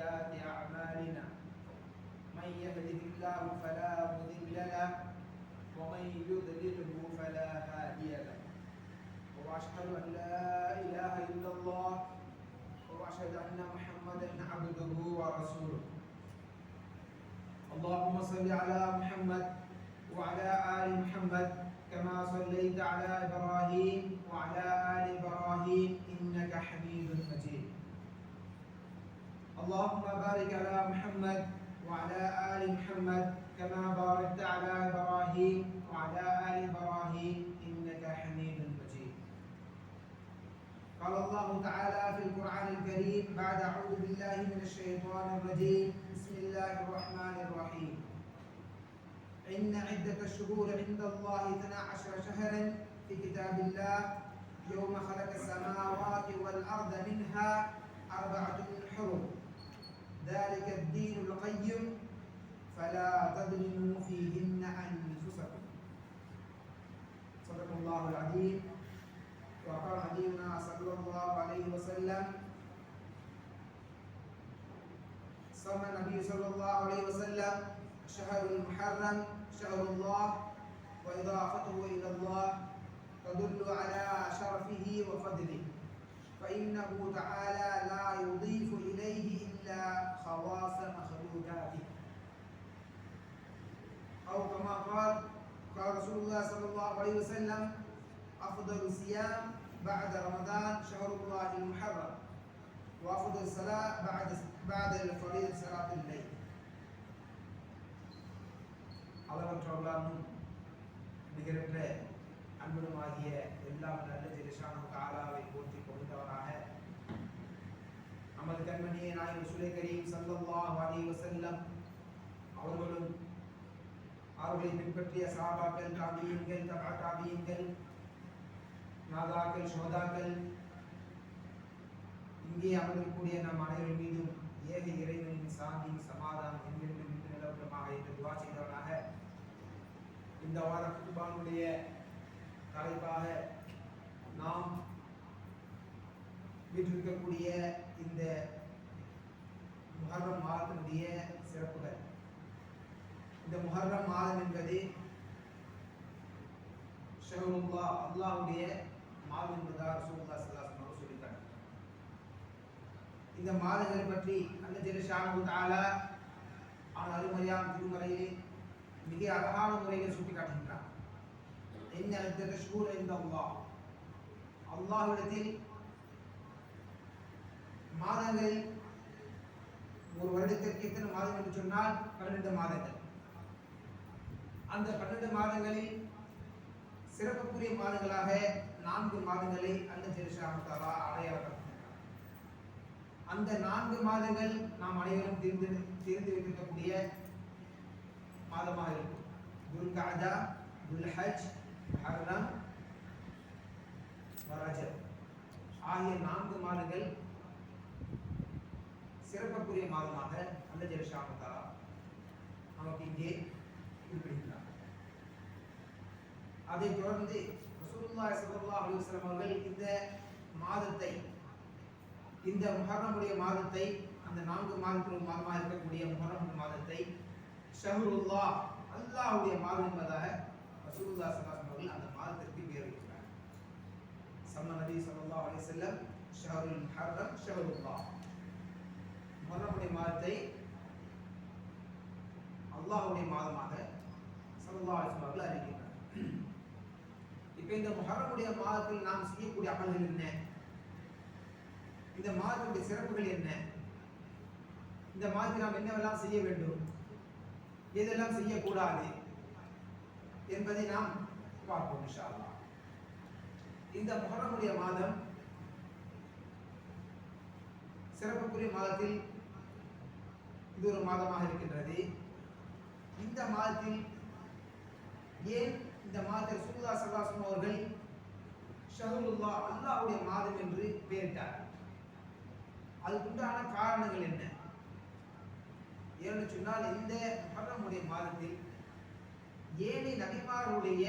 سيئات أعمالنا. من يهده الله فلا مضل له ومن يضلله فلا هادي له. وأشهد أن لا إله إلا الله وأشهد أن محمدا عبده ورسوله. اللهم صل على محمد وعلى آل محمد كما صليت على إبراهيم وعلى آل إبراهيم إنك حميد اللهم بارك على محمد وعلى آل محمد كما باركت على إبراهيم وعلى آل إبراهيم إنك حميد مجيد. قال الله تعالى في القرآن الكريم بعد أعوذ بالله من الشيطان الرجيم. بسم الله الرحمن الرحيم. إن عدة الشهور عند الله اثنا عشر شهرا في كتاب الله. يوم خلق السماوات والأرض منها أربعة حرم. فلا تظلموا فيهن أنفسكم. صدق الله العظيم. وقال نبينا صلى الله عليه وسلم صلى النبي صلى الله عليه وسلم شهر المحرم شهر الله وإضافته إلى الله تدل على شرفه وفضله. فإنه تعالى لا يضيف إليه إلا خواص أو كما قال قال رسول الله صلى الله عليه وسلم أفضل الصيام بعد رمضان شهر الله المحرم وأفضل الصلاة بعد بعد الفريضة صلاة الليل அளவற்ற அல்லாமும் நிகரற்ற அன்பனுமாகிய எல்லாம் நல்ல ஜெலிஷான காலாவை போற்றி கொடுத்தவராக நமது கண்மணியை நாயகம் சுலை கரீம் சல்லல்லாஹு அலைஹி வஸல்லம் அவர்களும் அவர்களை பின்பற்றிய சாபாக்கள் தாபியங்கள் தபா தாபியங்கள் நாதாக்கள் சோதாக்கள் இங்கே அமர்ந்திருக்கக்கூடிய நம் அனைவரின் மீதும் ஏக இறைவனின் சாந்தி சமாதானம் என்றென்றும் இன்று நிலவரமாக என்று துவா செய்தவனாக இந்த வார குர்பானுடைய தலைப்பாக நாம் வீட்டிருக்கக்கூடிய இந்த முகர்வம் மாதத்தினுடைய சிறப்புகள். இந்த முஹர்ரம் மாதம் என்பது ஷஹருல்லா அல்லாஹுடைய மாதம் என்பதாக ரசூலுல்லாஹ் ஸல்லல்லாஹு அலைஹி வஸல்லம் இந்த மாதங்களை பற்றி அல்ல ஜெலிஷானு தாலா அவன் அருமறையான் திருமறையிலே மிக அழகான முறையில் சுட்டிக்காட்டுகின்றான். என்ன அழுத்த ஷூர் என்ற அல்லாஹ். அல்லாஹ்விடத்தில் மாதங்கள் ஒரு வருடத்திற்கு எத்தனை மாதம் என்று சொன்னால்? பன்னிரண்டு மாதங்கள். அந்த பன்னெண்டு மாதங்களில் சிறப்புக்குரிய மாதங்களாக நான்கு மாதங்களை அல்ல ஜெருஷாமத்தாலா அடையாளப்படுத்தினார். அந்த நான்கு மாதங்கள் நாம் அனைவரும் தெரிந்து தெரிந்து வைத்திருக்கக்கூடிய மாதமாக இருக்கும். துல்காஜா துல்ஹஜ் ஹர்ரம் வரஜப் ஆகிய நான்கு மாதங்கள் சிறப்புக்குரிய மாதமாக அல்ல ஜெருஷாமத்தாலா நமக்கு இங்கே அதை தொடர்ந்து ரசூலுல்லாஹி ஸல்லல்லாஹு அலைஹி வஸல்லம் அவர்கள் இந்த மாதத்தை இந்த முஹர்ரமுடைய மாதத்தை அந்த நான்கு மாதத்தில் மாதமாக இருக்கக்கூடிய முஹர்ரம் மாதத்தை ஷஹருல்லா அல்லாஹ்வுடைய மாதம் என்பதாக ரசூலுல்லாஹி ஸல்லல்லாஹு அலைஹி அவர்கள் அந்த மாதத்திற்கு பேர் வைக்கிறார். சம்ம நபி ஸல்லல்லாஹு அலைஹி வஸல்லம் ஷஹருல் முஹர்ரம் ஷஹருல்லா முஹர்ரமுடைய மாதத்தை அல்லாஹ்வுடைய மாதமாக ஸல்லல்லாஹு அலைஹி வஸல்லம் அறிவிக்கிறார். இப்போ இந்த முஹர்ரமுடைய மாதத்தில் நாம் செய்யக்கூடிய அமல்கள் என்ன? இந்த மாதத்துடைய சிறப்புகள் என்ன? இந்த மாதத்தில் நாம் என்னவெல்லாம் செய்ய வேண்டும்? எதெல்லாம் செய்யக்கூடாது என்பதை நாம் பார்ப்போம் இன்ஷா இந்த முஹர்ரமுடைய மாதம் சிறப்புக்குரிய மாதத்தில் இது ஒரு மாதமாக இருக்கின்றது. இந்த மாதத்தில் ஏன் இந்த மாதத்தில் சுல்லா சல்லாசம் அவர்கள் ஷஹருல்லா அல்லாவுடைய மாதம் என்று பெயரிட்டார். அதுக்குண்டான காரணங்கள் என்ன? ஏன்னு சொன்னால் இந்த முஹர்ரமுடைய மாதத்தில் ஏழை நபிமாருடைய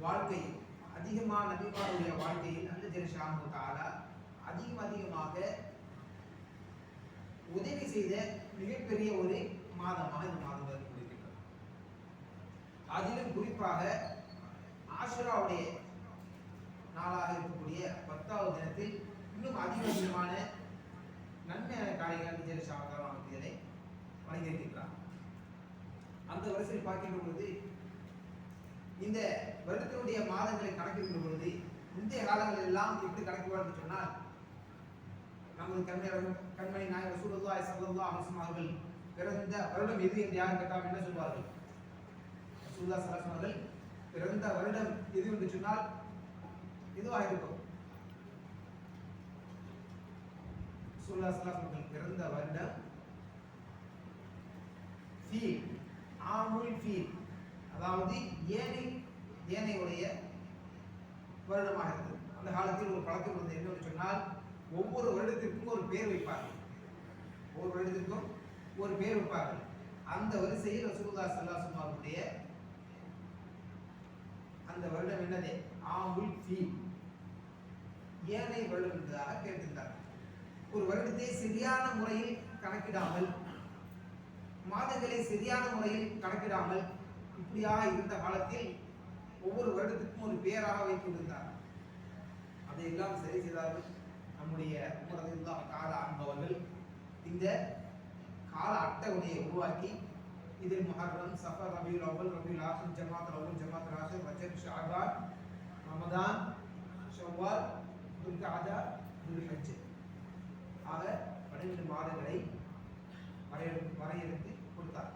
வாழ்க்கையில் அதிகமான நபிமாருடைய வாழ்க்கையில் அந்த ஜெருஷாமு தாலா அதிகம் அதிகமாக உதவி செய்த மிகப்பெரிய ஒரு மாதமாக இந்த மாதம் அதிலும் குறிப்பாக ஆசுராவுடைய நாளாக இருக்கக்கூடிய பத்தாவது தினத்தில் இன்னும் அதிக அதிகமான நன்மையான காரியங்கள் விஜய் சாமக்காரம் நமக்கு இதனை வழங்கியிருக்கிறார் அந்த வரிசையில் பார்க்கின்ற பொழுது இந்த வருடத்தினுடைய மாதங்களை கணக்கிடுகின்ற பொழுது முந்தைய காலங்கள் எல்லாம் எப்படி கணக்குவார்கள் சொன்னால் நமது கண்மணி கண்மணி நாயகர் சூழல்லாய் சல்லா அலிஸ்லாம் அவர்கள் பிறந்த வருடம் எது என்று யார் கேட்டால் என்ன சொல்வார்கள்? சூதா சலாசன் அவர்கள் பிறந்த வருடம் எது என்று சொன்னால் இதுவாக இருக்கும் சூல்லா சலாசம் அவர்கள் பிறந்த வருடம் ஃபீல் ஆமுல் ஃபீல். அதாவது ஏனை ஏனையுடைய வருடமாக இருந்தது. அந்த காலத்தில் ஒரு பழக்கம் இருந்தது. என்னன்னு சொன்னால் ஒவ்வொரு வருடத்திற்கும் ஒரு பேர் வைப்பார்கள். ஒவ்வொரு வருடத்திற்கும் ஒரு பேர் வைப்பார்கள். அந்த வரிசையில் ரசூல்லா ஸல்லல்லாஹு அவருடைய அந்த வருடம் என்னது? ஆவுல் ஃபீல். ஏனை வருடம் என்பதாக கேட்டிருந்தார். ஒரு வருடத்தை சரியான முறையில் கணக்கிடாமல் மாதங்களை சரியான முறையில் கணக்கிடாமல் இப்படியாக இருந்த காலத்தில் ஒவ்வொரு வருடத்துக்கும் ஒரு பேராக வைத்திருந்தார் அதையெல்லாம் சரி செய்தார்கள். நம்முடைய உமரது கால அன்பவர்கள் இந்த கால அட்டவணையை உருவாக்கி இதில் மஹர்ரம் சஃபர் ரபியுல் அவ்வல் ரபியுல் ஆஹிர் ஜமாத் அவ்வல் ஜமாத் ராஷித் ரஜப் ஷாபான் ரமதான் ஷவ்வால் துல்காதா துல்ஹஜ். ஆக பன்னிரண்டு மாதங்களை வரையறு வரையறுத்து கொடுத்தார்.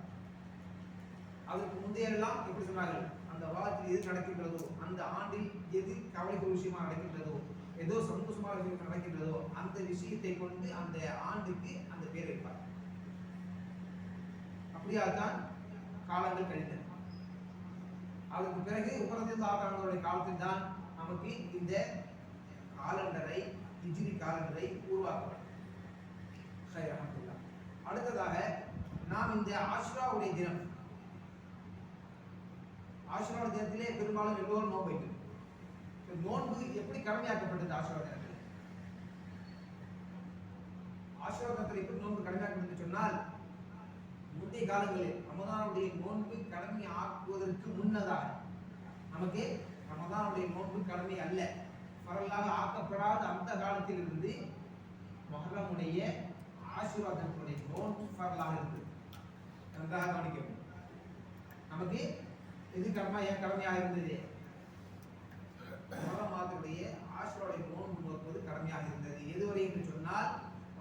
அதற்கு முந்தையெல்லாம் எப்படி சொன்னார்கள்? அந்த வாரத்தில் எது நடக்கின்றதோ அந்த ஆண்டில் எது கவலைக்கு விஷயமா நடக்கின்றதோ ஏதோ சந்தோஷமாக நடக்கின்றதோ அந்த விஷயத்தை கொண்டு அந்த ஆண்டுக்கு அந்த பேர் வைப்பார். அப்படியாகத்தான் காலங்கள் கழிந்தன. அதற்கு பிறகு உபரதில் ஆகாரங்களுடைய காலத்தில் தான் நமக்கு இந்த காலண்டரை இஜிரி காலண்டரை உருவாக்கப்பட்டது. அடுத்ததாக நாம் இந்த ஆஷ்ராவுடைய தினம் ஆஷ்ராவுடைய தினத்திலே பெரும்பாலும் எல்லோரும் நோன்பு இந்த நோன்பு எப்படி கடமையாக்கப்பட்டது ஆஷ்ரா தினத்தில்? ஆஷ்ரா தினத்தில் எப்படி நோன்பு கடமையாக்கப்பட்டது சொன்னால் முந்தைய காலங்களில் ரமதானுடைய நோன்பு கடமை ஆக்குவதற்கு முன்னதாக நமக்கு ரமதானுடைய நோன்பு கடமை அல்ல. பரவலாக ஆக்கப்படாத அந்த காலத்திலிருந்து மகரமுடைய ஆசீர்வாதத்தினுடைய நோன்பு பரவலாக இருந்தது நன்றாக கவனிக்கணும் நமக்கு எது கடமை ஏன் கடமையாக இருந்தது? மொஹரம் மாதத்துடைய ஆசீர்வாடைய நோன்பு நோக்குவது கடமையாக இருந்தது. எதுவரை என்று சொன்னால்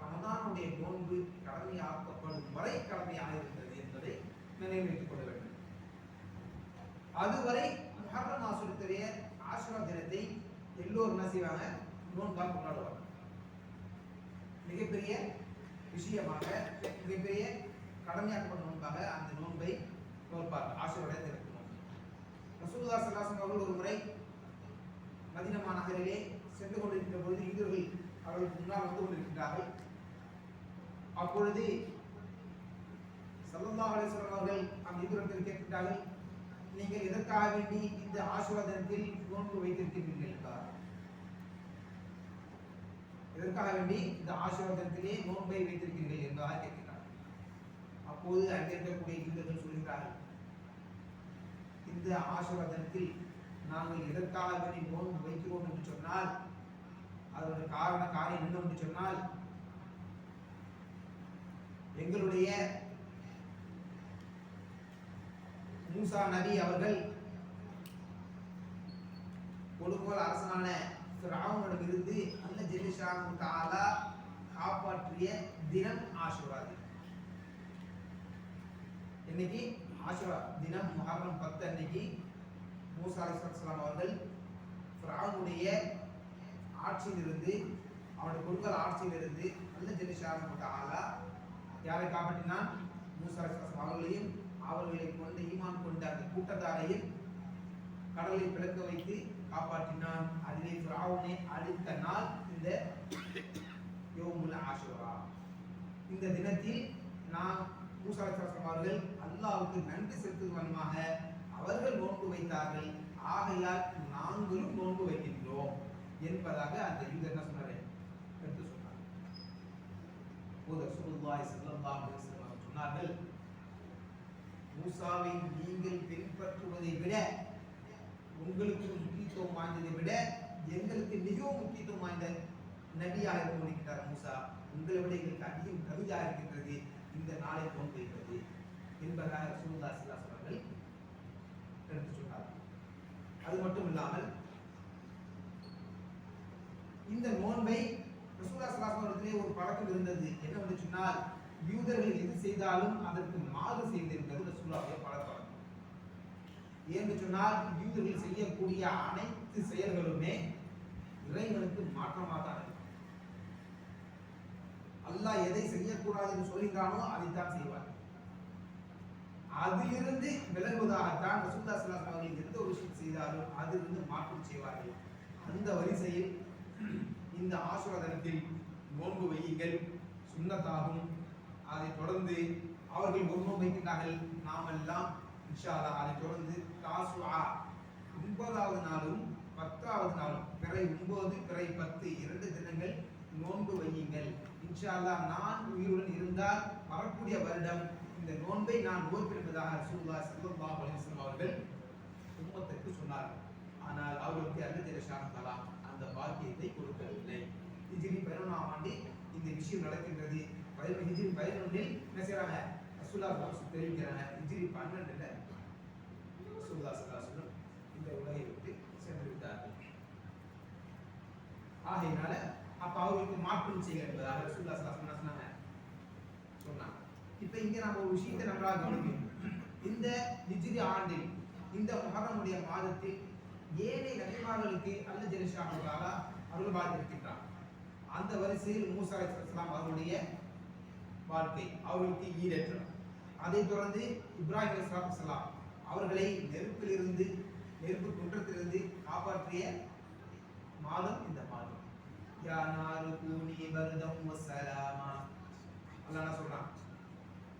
ரமதானுடைய நோன்பு கடமையாக்கப்படும் வரை கடமையாக இருந்தது என்பதை நினைவு வைத்துக் கொள்ள வேண்டும். அதுவரை முஹர்ரம் மாசத்துடைய ஆசிரம தினத்தை எல்லோரும் என்ன செய்வாங்க? நோன்பால் கொண்டாடுவாங்க. மிகப்பெரிய விஷயமாக மிகப்பெரிய கடமையாக்கப்பட்ட நோன்பாக அந்த நோன்பை நோற்பார்கள். ஆசுரோடைய தினத்து நோன்பு. ரசூலுல்லாஹி ஸல்லல்லாஹு அவர்கள் ஒரு முறை மதின மாநகரிலே சென்று கொண்டிருக்கிற பொழுது யூதர்கள் அவர்களுக்கு முன்னால் வந்து கொண்டிருக்கின்றார்கள். அப்பொழுது சல்லல்லாஹு அலைஹி வஸல்லம் அவர்கள் அந்த யூதர்கள் நீங்கள் எதற்காக வேண்டி இந்த ஆசீர்வாதத்தில் நோன்பு வைத்திருக்கிறீர்கள் என்றார். எதற்காக வேண்டி இந்த ஆசீர்வாதத்திலே நோன்பை வைத்திருக்கிறீர்கள்? என்பதாக கேட்கிறார் அப்போது அங்கிருக்கக்கூடிய யூதர்கள் சொல்கிறார்கள் இந்த ஆசீர்வாதத்தில் நாங்கள் எதற்காக வேண்டி நோன்பு வைக்கிறோம்? என்று சொன்னால் அதோட காரண காரியம் என்ன என்று சொன்னால் எங்களுடைய மூசா நபி அவர்கள் கொடுங்கோல் அரசனான ஃபிரௌனிடமிருந்து அல்ல ஜெலிஷானு தாலா காப்பாற்றிய தினம் ஆசுரா தினம் இன்னைக்கு ஆசுரா தினம் முஹர்ரம் பத்து அன்னைக்கு மூசா அலிஸ்லாம் அவர்கள் ராவனுடைய ஆட்சியிலிருந்து அவனுடைய கொடுங்கோல் ஆட்சியிலிருந்து அல்ல ஜெலிஷானு தாலா யாரை காப்பாற்றினான்? மூசா அலிஸ்லாம் அவர்களையும் அவர்களை கொண்டு ஈமான் கொண்ட அந்த கூட்டத்தாரையும் கடலை பிளக்க வைத்து காப்பாற்றினான். அதிலே ஃபிரௌனை அழித்த நாள் இந்த யோமுல் ஆசுரா இந்த தினத்தில் நாம் மூசா அவர்கள் அல்லாவுக்கு நன்றி செலுத்துவதற்காக அவர்கள் நோன்பு வைத்தார்கள். ஆகையால் நாங்களும் நோன்பு வைக்கின்றோம் என்பதாக அந்த யூதர் என்ன சொன்னார்? எடுத்து சொன்னார். சொன்னார்கள் மூசாவை நீங்கள் பின்பற்றுவதை விட உங்களுக்கு முக்கியத்துவம் வாய்ந்ததை விட எங்களுக்கு மிகவும் முக்கியத்துவம் வாய்ந்த நபியாக இருக்கிறார் மூசா. உங்களை விட எங்களுக்கு அதிகம் கவிதாக இருக்கின்றது. இந்த நாளை நோன்பு என்பதாக ரசூலுல்லாஹி ஸல்லல்லாஹு அவர்கள் எடுத்து சொன்னார் அது மட்டும் இல்லாமல் இந்த நோன்பை ரசூலா சலாசனத்திலே ஒரு பழக்கம் இருந்தது. என்னவென்று சொன்னால் யூதர்கள் எது செய்தாலும் அதற்கு மாறு செய்திருக்கிறது ரசூலாவுடைய பழக்கம். ஏன்னு சொன்னால் யூதர்கள் செய்யக்கூடிய அனைத்து செயல்களுமே இறைவனுக்கு மாற்றமாக தான் இருக்கும். அல்லாஹ் எதை செய்யக்கூடாது என்று சொல்கிறானோ அதைத்தான் செய்வார். அதிலிருந்து விலகுவதாகத்தான் ரசூல்லா ஸல்லல்லாஹு அவர்கள் எந்த ஒரு விஷயம் செய்தாலும் அதிலிருந்து மாற்றம் செய்வார்கள். அந்த வரிசையில் இந்த ஆசுரதனத்தில் நோன்பு வையுங்கள். சுண்ணத்தாகும். அதை தொடர்ந்து அவர்கள் ஒரு வைக்கின்றார்கள் நாம் எல்லாம் இன்ஷாலா அதை தொடர்ந்து தாசுவா ஒன்பதாவது நாளும் பத்தாவது நாளும் பிறை ஒன்பது பிறை பத்து இரண்டு தினங்கள் நோன்பு வையுங்கள். இன்ஷால்லா நான் உயிருடன் இருந்தால் வரக்கூடிய வருடம் இந்த நோன்பை நான் நோய்பிடிப்பதாக ரசூலுல்லாஹி சிவம்பா அலைஹி அவர்கள் உம்மத்துக்கு சொன்னார்கள். ஆனால் அவர்களுக்கு அல்ல ஜெரஷான் அந்த பாக்கியத்தை கொடுக்கவில்லை. ஹிஜ்ரி பதினொன்றாம் ஆண்டு இந்த விஷயம் நடக்கின்றது. பதினொன்று ஹிஜிரி பதினொன்றில் என்ன செய்கிறாங்க ரசூல்லா தெரிவிக்கிறாங்க. ஹிஜிரி பன்னெண்டில் ரசூலுல்லாஹி ஸல்லல்லாஹு இந்த உலகை விட்டு சென்று விட்டார்கள். ஆகையினால அப்ப அவர்களுக்கு மாற்றம் செய்ய என்பதாக ரசூல்லா ஸல்லல்லாஹு சொன்னாங்க? சொன்னாங்க. இப்ப இங்க நம்ம ஒரு விஷயத்தை நம்மளால் கவனிக்கணும். இந்த ஹிஜிரி ஆண்டில் இந்த மகரமுடைய மாதத்தில் ஏழை நபிமார்களுக்கு அல்ல ஜெனிஷா ஜெலிஷாஹாலா அருள் பார்த்திருக்கின்றார் அந்த வரிசையில் மூசா அலைஹிஸ்ஸலாம் அவருடைய வாழ்க்கை அவர்களுக்கு ஈடேற்றம் அதைத் தொடர்ந்து இப்ராஹிம் அலைஹிஸ்ஸலாம் அவர்களை நெருப்பிலிருந்து நெருப்பு குன்றத்திலிருந்து காப்பாற்றிய மாதம் இந்த மாதம். யா நாரு கூனி பர்தம் வசலாமா அல்லாஹ் என்ன சொல்றான்?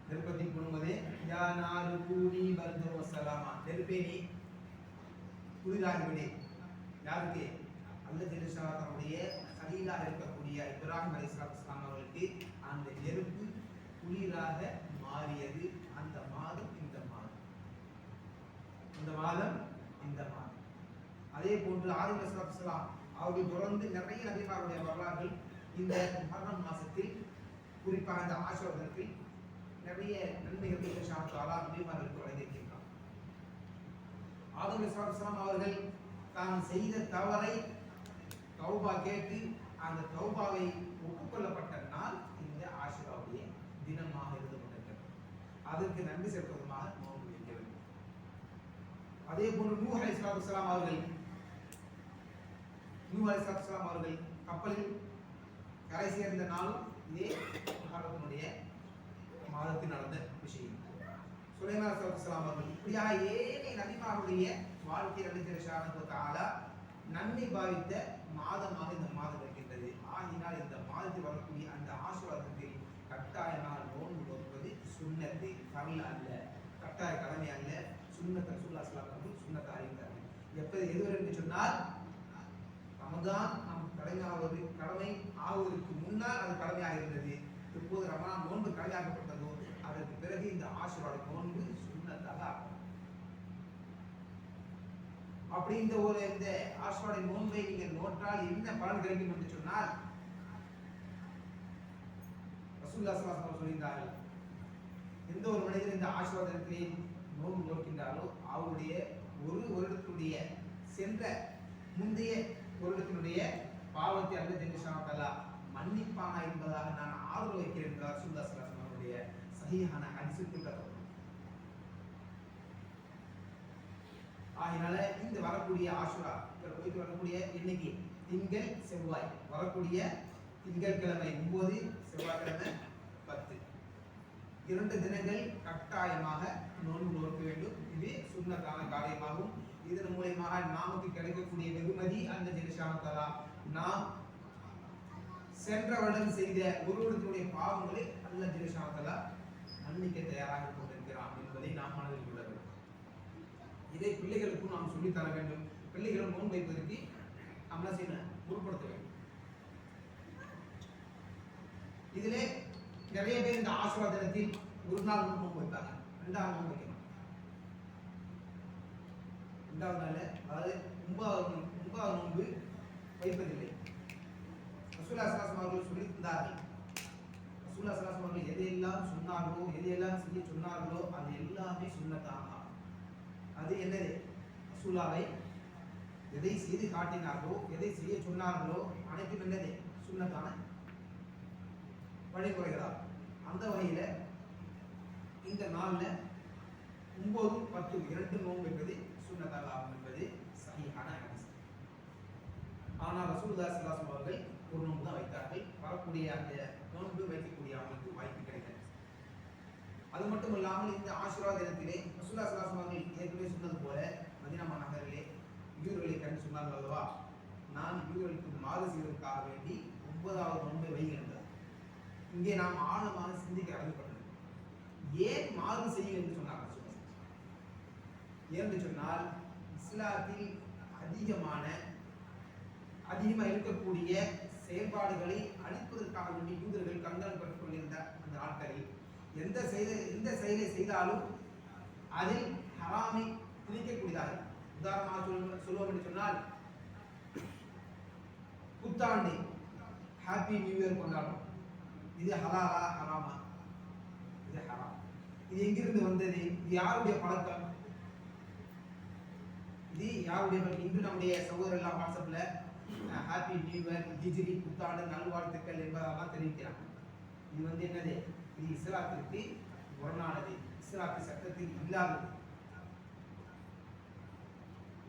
நெருப்பத்தி குடும்பதே யா நாரு கூனி பர்தம் வசலாமா நெருப்பே நீ குளிராகிவிடு யாருக்கு? அல்ல ஜெலிஷா தன்னுடைய கலீலாக இருக்கக்கூடிய இப்ராஹிம் அலி இஸ்லாம் அவர்களுக்கு அந்த நெருப்பு குளிராக மாறியது அந்த மாதம் இந்த மாதம். இந்த மாதம் இந்த மாதம். அதே போன்று ஆதிம் இஸ்லாம் அவர்கள் தொடர்ந்து நிறைய நபிமாருடைய வரலாறுகள் இந்த மரணம் மாசத்தில் குறிப்பாக இந்த ஆசிரியர்களுக்கு நிறைய நன்மைகள் சாப்பிட்டாலா நபிமார்களுக்கு வழங்கியிருக்கின்றார் ஆதம் இஸ்லாம் அவர்கள் தான் செய்த தவறை தௌபா கேட்டு அந்த தௌபாவை ஒப்புக்கொள்ளப்பட்ட தினமாக இருந்து கொண்டிருக்கிறது. அதற்கு நன்றி செலுத்துவதமாக நோன்பு வைக்க வேண்டும் அதே போன்று நூஹ் அலி இஸ்லாம் அவர்கள் நூஹ் அலி இஸ்லாம் அவர்கள் கப்பலில் கரை சேர்ந்த நாளும் இதே மகாரத்தினுடைய மாதத்தில் நடந்த விஷயம். சுலைமா சுலைமான் சலாத்துலாம் அவர்கள் இப்படியாக ஏழை நபிமாருடைய வாழ்க்கை நடித்திருஷான நன்மை பாவித்த மாதமாக இந்த மாதம் இருக்கின்றது. ஆகினால் இந்த மாதத்தில் வரக்கூடிய அந்த ஆசீர்வாதத்தில் கட்டாயமாக நோன்பு நோக்குவது சுண்ணத்து தமிழ் அல்ல கட்டாய கடமை அல்ல சுண்ணத்தை சுல்லா சொல்லாமல் சுண்ணத்தை அறிந்தார்கள் எப்போ எதுவரை என்று சொன்னால் ரமதான் நம் கடமையாவது கடமை ஆவதற்கு முன்னால் அது கடமையாக இருந்தது இப்போது ரமதான் நோன்பு கடமையாக்கப்பட்டதோ அதற்கு பிறகு இந்த ஆசிரோட நோன்பு சுண்ணத்தாக ஆகும். அப்படி இந்த ஒரு இந்த ஆசிரோட நோன்பை நீங்கள் நோற்றால் என்ன பலன் கிடைக்கும் என்று சொன்னால் ரசூல்லா ஸல்லல்லாஹு சொல்லியிருந்தார்கள். எந்த ஒரு மனிதர் இந்த ஆசீர்வாதத்திலே நோன்பு நோக்கின்றாலோ அவருடைய ஒரு வருடத்தினுடைய சென்ற முந்தைய வருடத்தினுடைய பாவத்தை அல்ல ஜெனிஷாத்தலா மன்னிப்பானா என்பதாக நான் ஆதரவு வைக்கிறேன் என்றார் ரசூல்லா அவருடைய சகியான ஹதீஸில் குறிப்பிடப்படும் இந்த வரக்கூடிய ஆசுரா இப்போ போயிட்டு வரக்கூடிய இன்னைக்கு திங்கள் செவ்வாய் வரக்கூடிய திங்கட்கிழமை ஒன்பது செவ்வாய்க்கிழமை பத்து. இரண்டு தினங்கள் கட்டாயமாக நோன்பு நோக்க வேண்டும். இது சுண்ணத்தான காரியமாகும். இதன் மூலயமாக நாமக்கு கிடைக்கக்கூடிய வெகுமதி அந்த ஜெனிஷாமத்தாலா நாம் சென்ற வருடம் செய்த ஒருவருடைய பாவங்களை அல்ல ஜெனிஷாமத்தாலா மன்னிக்க தயாராக கொண்டிருக்கிறான் என்பதை நாம் மனதில் கொள்ள வேண்டும். இதை பிள்ளைகளுக்கும் நாம் சொல்லித் தர வேண்டும். பிள்ளைகளும் நோன்பு வைப்பதற்கு நம்ம என்ன செய்யணும்? உருப்படுத்த வேண்டும். இதிலே நிறைய பேர் இந்த ஆசிர்வாத தினத்தில் ஒரு நாள் நோன்பு வைப்பாங்க. ரெண்டாவது நோன்பு வைக்கணும். ரெண்டாவது நாள் அதாவது ஒன்பதாவது ஒன்பதாவது நோன்பு வைப்பதில்லை. ரசூலா சலாசம் அவர்கள் சொல்லி தந்தார்கள் ரசூலா சலாசம் அவர்கள் எதையெல்லாம் சொன்னார்களோ எதையெல்லாம் செய்ய சொன்னார்களோ அது எல்லாமே சுண்ணத்தாக. அது என்னது? ரசூலாவை எதை செய்து காட்டினார்களோ எதை செய்ய சொன்னார்களோ அனைத்தும் என்னது? சுண்ணத்தான? வழிமுறைகளா அந்த வகையில் இந்த நாளில் ஒன்பது பத்து இரண்டு நோன்பு என்பது சுண்ணத்தாக ஆகும் என்பது சரியான ஹதீஸ். ஆனால் ரசூலுல்லாஹி ஸல்லல்லாஹு அவர்கள் ஒரு நோன்பு தான் வைத்தார்கள். வரக்கூடிய அந்த நோன்பு வைக்கக்கூடிய அவங்களுக்கு வாய்ப்பு கிடைக்கிறது அது மட்டும் இல்லாமல் இந்த ஆஷுரா தினத்திலே ரசூல்லா ஸல்லல்லாஹு அவர்கள் ஏற்கனவே சொன்னது போல மதினா நகரிலே யூர்களை கண்டு சொன்னார்கள் அல்லவா? நான் யூர்களுக்கு மாறு செய்வதற்காக வேண்டி ஒன்பதாவது நோன்பை வைகின்றார் இங்கே நாம் ஆழமாக சிந்திக்க கடமைப்பட்டது ஏன் மாறு செய்யும் என்று சொன்னார் ஏன் ஏன்னு சொன்னால் இஸ்லாத்தில் அதிகமான அதிகமாக இருக்கக்கூடிய செயல்பாடுகளை அழிப்பதற்காக வேண்டி யூதர்கள் கங்கணம் பெற்றுக் கொண்டிருந்த அந்த ஆட்களை எந்த செயலை எந்த செயலை செய்தாலும் அதில் ஹராமை திணிக்கக்கூடியதாக. உதாரணமாக சொல்ல சொல்லுவோம் என்று சொன்னால் புத்தாண்டு ஹாப்பி நியூ இயர் கொண்டாடும் இது ஹலாலா ஹராமா இது ஹராம் இது எங்கிருந்து வந்தது? இது யாருடைய பழக்கம்? இது யாருடைய இன்று நம்முடைய சகோதரர் எல்லாம் வாட்ஸ்அப்ல ஹாப்பி நியூ இயர் ஹிஜ்ரி புத்தாண்டு நல்வாழ்த்துக்கள் என்பதெல்லாம் தெரிவிக்கிறாங்க. இது வந்து என்னது? இது இஸ்லாத்திற்கு முரணானது இஸ்லாத்து சட்டத்தில் இல்லாதது.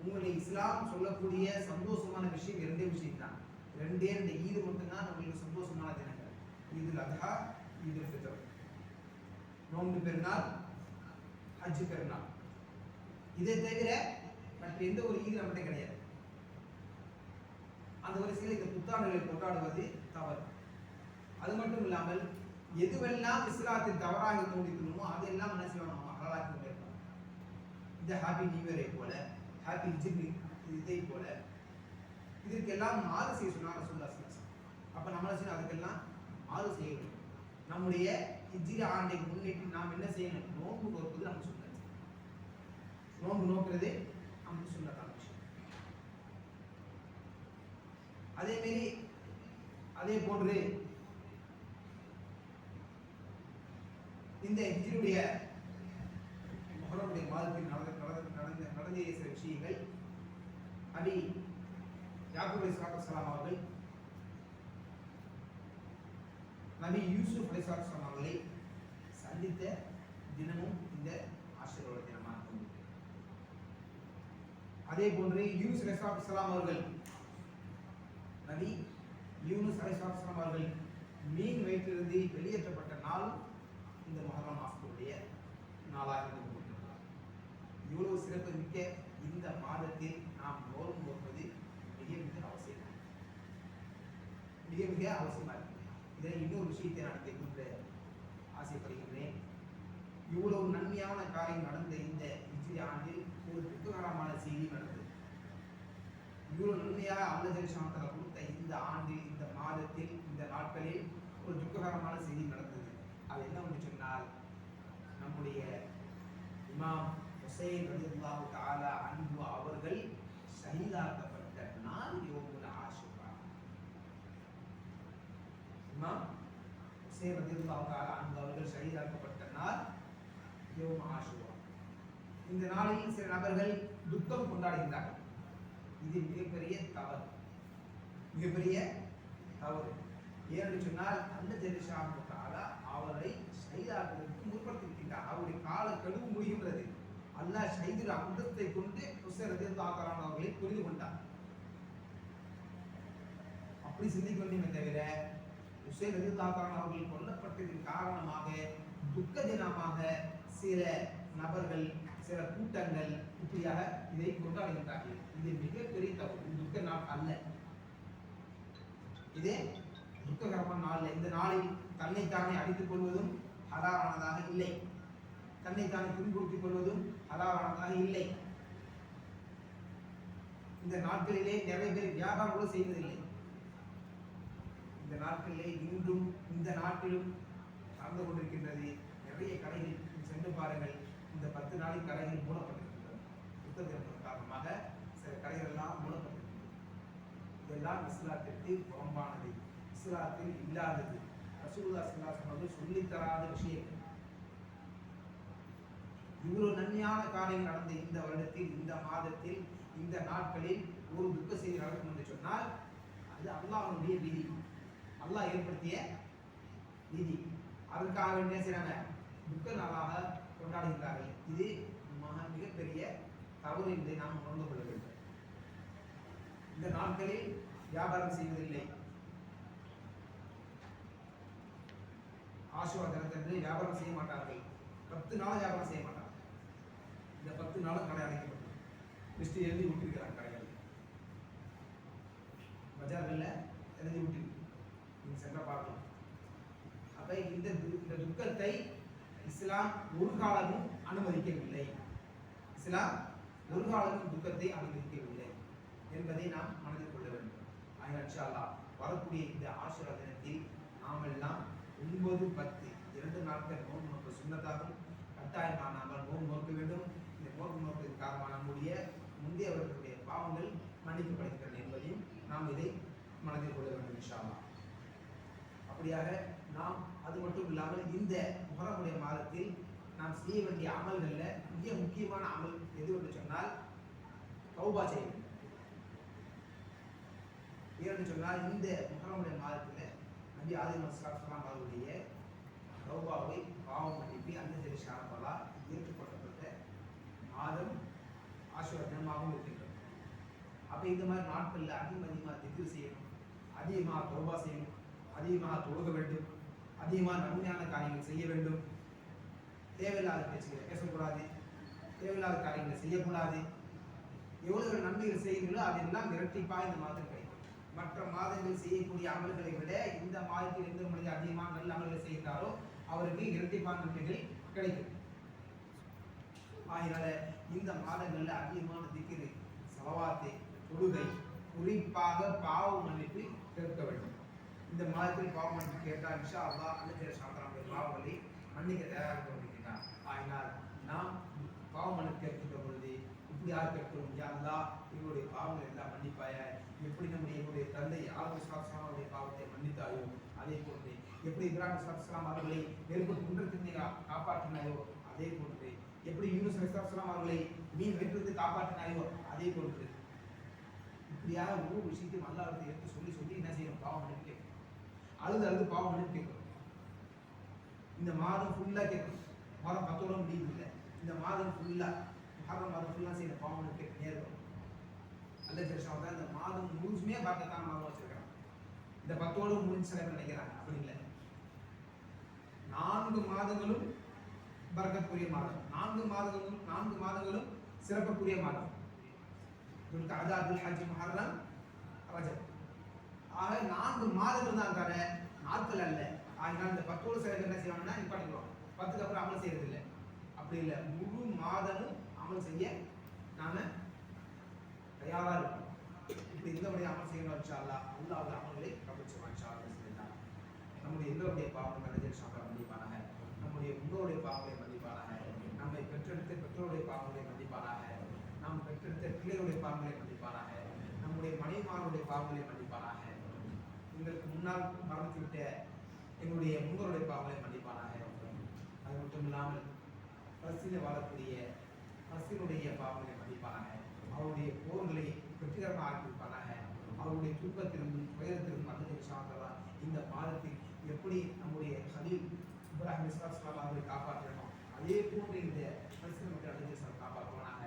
உங்களுடைய இஸ்லாம் சொல்லக்கூடிய சந்தோஷமான விஷயம் ரெண்டே விஷயம் தான் ரெண்டே ரெண்டு ஈது மட்டும்தான் உங்களுக்கு சந்தோஷமான தினம். ஈதுல் அத்ஹா ஈதுல் ஃபித்ர் நோன்பு பெருநாள் ஹஜ்ஜு பெருநாள் இதை தவிர மற்ற எந்த ஒரு ஈது நம்மகிட்ட கிடையாது அந்த வரிசையில் இந்த புத்தாண்டுகளை கொண்டாடுவது தவறு அது மட்டும் இல்லாமல் எதுவெல்லாம் இஸ்லாத்தில் தவறாக தோன்றிக்கணுமோ அதெல்லாம் என்ன செய்யணும் நம்ம ஹலாலாக்கி கொண்டிருக்கோம் இந்த ஹாப்பி நியூ இயரை போல ஹாப்பி ஹிஜ்ரி இதை போல இதற்கெல்லாம் மாறு செய்ய சொன்னார் ரசூலுல்லாஹி அப்போ நம்மளை செய்யணும் அதுக்கெல்லாம் ஆறு செய்ய வேண்டும். நம்முடைய ஹிஜ்ரி ஆண்டை முன்னிட்டு நாம் என்ன செய்யணும்? நோன்பு நோற்பது நம்ம சொன்னது நோன்பு நோக்கிறது நமக்கு சொன்னதான விஷயம். அதேமாரி அதே போன்று இந்த ஹிஜ்ரியுடைய முகரமுடைய மாதத்தில் நடந்த நடந்த நடந்த நடந்த சில விஷயங்கள் நபி யாக்கூப் சாக்கர் சலாம் அவர்கள் நபி யூசுப் அலி அவர்களை சந்தித்த தினமும் இந்த ஆசிரியரோட தினமாக இருந்தது. அதே போன்று யூனுஸ் அலி சலாம் அவர்கள் நபி யூனுஸ் அலி சலாம் அவர்கள் மீன் வயிற்றிலிருந்து வெளியேற்றப்பட்ட நாள் இந்த மகரம் மாசத்துடைய நாளாக இருந்து கொண்டிருக்கிறார் இவ்வளவு சிறப்பு மிக்க இந்த மாதத்தில் நாம் நோன்பு நோற்பது மிக மிக அவசியம் மிக மிக அவசியமாக இதை இன்னொரு விஷயத்தை நான் இங்கே ஆசைப்படுகின்றேன். இவ்வளவு நன்மையான காரியம் நடந்த இந்த இஜ்ரி ஆண்டில் ஒரு துக்ககரமான செய்தி நடந்தது. இவ்வளவு நன்மையாக அல்லதரிசனத்தில் கொடுத்த இந்த ஆண்டில் இந்த மாதத்தில் இந்த நாட்களில் ஒரு துக்ககரமான செய்தி நடந்தது. அது என்ன சொன்னால் நம்முடைய இமாம் ஹுசைன் ரலியல்லாஹு தஆலா அன்பு அவர்கள் ஷஹீதாக்கப்பட்ட நாள் யோமுல் ஆஷுரா இமாம் ஹுசைன் ரலியல்லாஹு தஆலா அவர்கள் ஷஹீதாக்கப்பட்ட நாள் யோம் ஆஷுரா இந்த நாளில் சில நபர்கள் துக்கம் கொண்டாடுகிறார்கள் இது மிகப்பெரிய தவறு. மிகப்பெரிய தவறு. ஏன்னு சொன்னால் அந்த ஜெரிஷாமு தாலா அவரை ஷைதாக்குவதற்கு முற்படுத்தியிருக்கின்றார் அவருடைய கால கழுவு முடிகின்றது. அல்லாஹ் ஷைதுர அந்தத்தை கொண்டு ஹுசைன் ரதியல்லாஹு அவர்களை புரிந்து கொண்டார். அப்படி சிந்திக்க வேண்டுமே தவிர ஹுசைன் ரதியல்லாஹு அவர்கள் கொல்லப்பட்டதின் காரணமாக துக்க தினமாக சில நபர்கள் சில கூட்டங்கள் இப்படியாக இதை கொண்டாடுகின்றார்கள். இது மிகப்பெரிய தவறு. துக்க நாள் அல்ல. இதே துக்ககரமான நாள் இந்த நாளில் தன்னைத்தானே அடித்துக் கொள்வதும் ஹலாலானதாக இல்லை. தன்னைத்தானே துன்புறுத்திக் கொள்வதும் ஹலாலானதாக இல்லை. இந்த நாட்களிலே நிறைய பேர் வியாபாரம் கூட செய்வதில்லை. நாட்களிலே இன்றும் இந்த நாட்டிலும் நடந்து கொண்டிருக்கின்றது. நிறைய கடைகள் சென்று பாருங்கள். இந்த பத்து நாளில் கடைகள் மூடப்பட்டிருக்கின்றன காரணமாக சில கடைகள் எல்லாம் மூடப்பட்டிருக்கின்றன இதெல்லாம் இஸ்லாத்திற்கு புறம்பானது. இஸ்லாத்தில் இல்லாதது. ரசூல்லா ஸல்லல்லாஹு அலைஹி சொல்லித்தராத சொல்லித் தராத விஷயங்கள். இவ்வளவு நன்மையான காரியம் நடந்த இந்த வருடத்தில் இந்த மாதத்தில் இந்த நாட்களில் ஒரு துக்க செய்தி நடக்கும் என்று சொன்னால் அது அல்லாஹனுடைய விதி. அல்லாஹ் ஏற்படுத்திய நிதி. அதற்காக என்ன செய்றாங்க துக்க நாளாக கொண்டாடுகின்றார்கள். இது மகா மிகப்பெரிய தவறு என்பதை நாம் உணர்ந்து கொள்ள வேண்டும். இந்த நாட்களில் வியாபாரம் செய்வதில்லை. ஆசுவா தினத்தன்று வியாபாரம் செய்ய மாட்டார்கள். பத்து நாள் வியாபாரம் செய்ய மாட்டார்கள். இந்த பத்து நாளும் கடை அடைக்கப்படும் லிஸ்ட் எழுதி விட்டிருக்கிறாங்க கடைகள். பஜார்களில் எழுதி விட்டிருக்கு சென்ற பார்க்கலாம் அப்ப இந்த து- இந்த துக்கத்தை இஸ்லாம் ஒரு காலமும் அனுமதிக்கவில்லை. இஸ்லாம் ஒரு காலமும் துக்கத்தை அனுமதிக்கவில்லை என்பதை நாம் மனதில் கொள்ள வேண்டும். ஆயிரம் வரக்கூடிய இந்த ஆசிரா தினத்தில் நாம் எல்லாம் ஒன்பது பத்து இரண்டு நாட்கள் நோன்பு நோக்க சுண்ணத்தாகும் கட்டாயமாக நாங்கள் நோன்பு நோக்க வேண்டும். இந்த நோன்பு நோக்கத்தின் காரணமாக நம்முடைய முந்தையவர்களுடைய பாவங்கள் மன்னிக்கப்படுகின்றன என்பதையும் நாம் இதை மனதில் கொள்ள வேண்டும் இன்ஷால்லா அப்படியாக நாம் அது மட்டும் இல்லாமல் இந்த முகரமுடைய மாதத்தில் நாம் செய்ய வேண்டிய அமல்களில் மிக முக்கியமான அமல் எது என்று சொன்னால் தௌபா செய்ய வேண்டும் ஏன்னு சொன்னால் இந்த முகரமுடைய மாதத்தில் நபி ஆதிம் அஸ்லாம் அவருடைய தௌபாவை பாவம் மன்னிப்பி அந்த ஜெலிஷானபலா ஏற்றுக்கொள்ளப்பட்ட மாதம் ஆசிர தினமாகவும் இருக்கின்றது. அப்போ இந்த மாதிரி நாட்களில் அதிகம் அதிகமாக திக்ரு செய்யணும். அதிகமாக தௌபா செய்யணும். அதிகமாக தொழுக வேண்டும். அதிகமாக நன்மையான காரியங்கள் செய்ய வேண்டும். தேவையில்லாத பேச்சுகளை பேசக்கூடாது. தேவையில்லாத காரியங்களை செய்யக்கூடாது. எவ்வளவு நன்மைகள் செய்கிறீர்களோ அதெல்லாம் இரட்டிப்பாக இந்த மாதத்தில் கிடைக்கும். மற்ற மாதங்கள் செய்யக்கூடிய அமல்களை விட இந்த மாதத்தில் எந்த மனிதர் அதிகமாக நல்ல அமல்களை செய்கிறாரோ அவருக்கு இரட்டிப்பான நன்மைகள் கிடைக்கும். ஆகினால இந்த மாதங்களில் அதிகமான திக்கிரு சலவாத்தை தொழுகை குறிப்பாக பாவ மன்னிப்பு கேட்க வேண்டும். இந்த மாதத்தில் பாவம் மன்னிப்பு கேட்டா இன்ஷா அல்லா அல்லது சாப்பிடாமல் பாவங்களை மன்னிக்க தயாராக கொண்டிருக்கிறார் ஆகினால் நாம் பாவம் மன்னிப்பு கேட்கின்ற பொழுது இப்படி யார் கேட்கிறோம் யா அல்லா இவருடைய பாவங்கள் எல்லாம் மன்னிப்பாய. எப்படி நம்முடைய என்னுடைய தந்தை ஆலமி சாஸ்திராமுடைய பாவத்தை மன்னித்தாயோ அதே போன்று. எப்படி இப்ராஹிம் சாஸ்திரம் அவர்களை நெருப்பு குன்றத்தினை காப்பாற்றினாயோ அதே போன்று. எப்படி யூனுஸ் அலிஸ்லாம் அவர்களை மீன் வெற்றிருந்து காப்பாற்றினாயோ அதே போன்று. இப்படியாக ஒவ்வொரு விஷயத்தையும் அல்லாஹ்வை எடுத்து சொல்லி சொல்லி என்ன செய்யணும்? பாவம் மன்னிப்பு அழுது அழுது பாவம் பண்ணி கேட்கணும். இந்த மாதம் ஃபுல்லாக கேட்கணும். மாதம் பத்தோட முடியும் இல்லை. இந்த மாதம் ஃபுல்லாக மகாரம் மாதம் ஃபுல்லாக செய்யற பாவம் மன்னிப்பு கேட்க நேரம் அல்ல ஜெருஷாவை தான் இந்த மாதம் முழுசுமே பார்க்கத்தான் மாதம் வச்சிருக்காங்க இந்த பத்தோடு முடிஞ்சு சில நினைக்கிறாங்க. அப்படி இல்லை. நான்கு மாதங்களும் பறக்கக்கூடிய மாதம். நான்கு மாதங்களும் நான்கு மாதங்களும் சிறப்புக்குரிய மாதம். துல்காதா ஹஜ் முஹர்ரம் ரஜப். ஆக நான்கு மாதங்கள் தான் தர நாட்கள் அல்ல. ஆகினால் இந்த பத்தோடு சில என்ன செய்வாங்கன்னா நிப்பாட்டிக்குவாங்க பத்துக்கு அப்புறம் அமல் செய்யறது இல்லை அப்படி இல்லை. முழு மாதமும் அமல் செய்ய நாம தயாரா இருக்கணும் இப்படி இந்த முறை அமல் செய்யணும் இன்ஷா அல்லாத அமல்களை கபிச்சுவான் இன்ஷா அல்லாஹ் நம்முடைய எங்களுடைய பாவம் கலைஞர் சாப்பிட மன்னிப்பானாக. நம்முடைய உங்களுடைய பாவங்களை மன்னிப்பானாக. நம்மை பெற்றெடுத்த பெற்றோருடைய பாவங்களை மன்னிப்பானாக. நாம் பெற்றெடுத்த பிள்ளைகளுடைய பாவங்களை மன்னிப்பானாக. நம்முடைய மனைவிமாருடைய பாவங்களை மன்னிப்பானாக. எங்களுக்கு முன்னால் மறந்து விட்ட எங்களுடைய முன்னோருடைய பாவங்களை மன்னிப்பானாக அது மட்டும் இல்லாமல் பலஸ்தீனில் வாழக்கூடிய பலஸ்தீனுடைய பாவங்களை மன்னிப்பானாக அவருடைய போர்களை வெற்றிகரமாக ஆக்கியிருப்பானாக அவருடைய துன்பத்திலும் துயரத்திலும் அல்லது சாந்தலா இந்த மாதத்தில் எப்படி நம்முடைய ஹலீல் இப்ராஹிம் இஸ்லாம் அவர்களை காப்பாற்றணும் அதே போன்று இந்த பரிசு மக்கள் காப்பாற்றுவானாங்க காப்பாற்றுவானாக.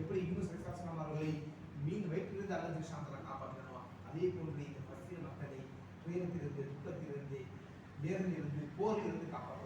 எப்படி யூஸ் இஸ்லாம் அவர்களை மீன் வயிற்றிலிருந்து அல்லது சாந்தலா காப்பாற்றணும் அதே போன்று துயரத்திலிருந்து துக்கத்திலிருந்து வேதனையிலிருந்து போரிலிருந்து காப்பாற்றுவானாக